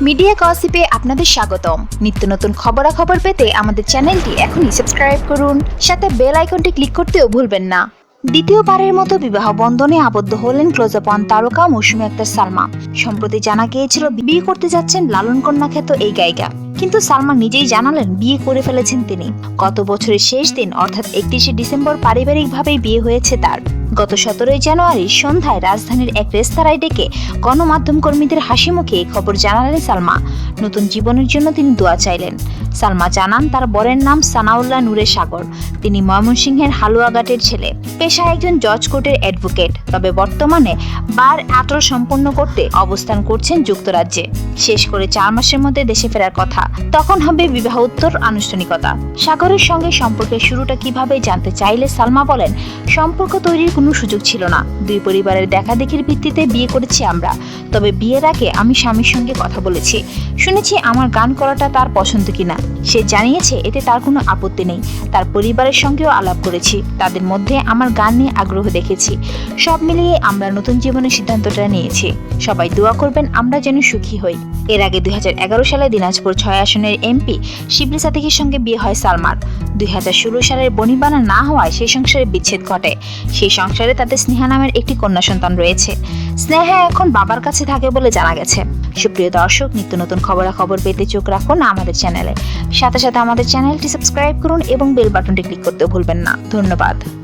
Media গসিপে আপনাদের স্বাগতম। নিত্য নতুন খবরাখবর পেতে আমাদের চ্যানেলটি এখনই সাবস্ক্রাইব করুন, সাথে বেল আইকনটি ক্লিক করতেও ভুলবেন না। দ্বিতীয়বারের মতো বিবাহ বন্ধনে আবদ্ধ হলেন ক্লোজ অন তারকা মৌসুমী আক্তার সালমা। সম্প্রতি জানা গিয়েছিল, বিয়ে করতে যাচ্ছেন লালন কন্যা খ্যাত এই গায়িকা। কিন্তু সালমা নিজেই জানালেন, বিয়ে করে ফেলেছেন তিনি। গত বছরের শেষ দিন, অর্থাৎ একত্রিশে ডিসেম্বর পারিবারিকভাবেই বিয়ে হয়েছে তার। গত সতেরোই জানুয়ারি সন্ধ্যায় রাজধানীর এক রেস্তোরাঁয় ডেকে গণমাধ্যম কর্মীদের হাসি মুখে খবর জানালেন সালমা। নতুন জীবনের জন্য তিনি দোয়া চাইলেন। সালমা জানান তার বরের নাম সানাউল্লাহ নূরে সাগর। তিনি ময়মনসিংহের হালুয়াঘাটের ছেলে। পেশায় একজন জজ কোর্টের অ্যাডভোকেট। তবে বর্তমানে বার আটল সম্পন্ন করতে অবস্থান করছেন যুক্তরাজ্যে। শেষ করে চার মাসের মধ্যে দেশে ফেরার কথা। তখন হবে বিবাহ উত্তর আনুষ্ঠানিকতা। সাগরের সঙ্গে সম্পর্কের শুরুটা কীভাবে জানতে চাইলে সালমা বলেন, সম্পর্ক তৈরির কোনো সুযোগ ছিল না। দুই পরিবারের দেখাদেখির ভিত্তিতে বিয়ে করেছি আমরা। তবে বিয়ের আগে আমি স্বামীর সঙ্গে কথা বলেছি। শুনেছি আমার গান করাটা তার পছন্দ কিনা। সে জানিয়েছে এতে তার কোনো আপত্তি নেই। তার পরিবারের সঙ্গেও আলাপ করেছি। তাদের মধ্যে আমার গান নিয়ে আগ্রহ দেখেছি। সব মিলিয়ে আমরা নতুন জীবনের সিদ্ধান্তটা নিয়েছি। সবাই দোয়া করবেন আমরা যেন সুখী হই। এর আগে দুই হাজার এগারো সালে দিনাজপুর ছয় আসনের এমপি শিবলি সাদিকের সঙ্গে বিয়ে হয় সালমার। দুই হাজার ষোলো সালের বনিবানা না হওয়ায় সেই সংসারে বিচ্ছেদ ঘটে। সেই সংসারে তাদের স্নেহা নামের একটি কন্যা সন্তান রয়েছে। স্নেহা এখন বাবার কাছে থাকে বলে জানা গেছে। সুপ্রিয় দর্শক, নিত্য নতুন খবরাখবর পেতে চোখ রাখুন আমাদের চ্যানেলে। সাথে সাথে আমাদের চ্যানেলটি সাবস্ক্রাইব করুন এবং বেল বাটনটি ক্লিক করতে ভুলবেন না। ধন্যবাদ।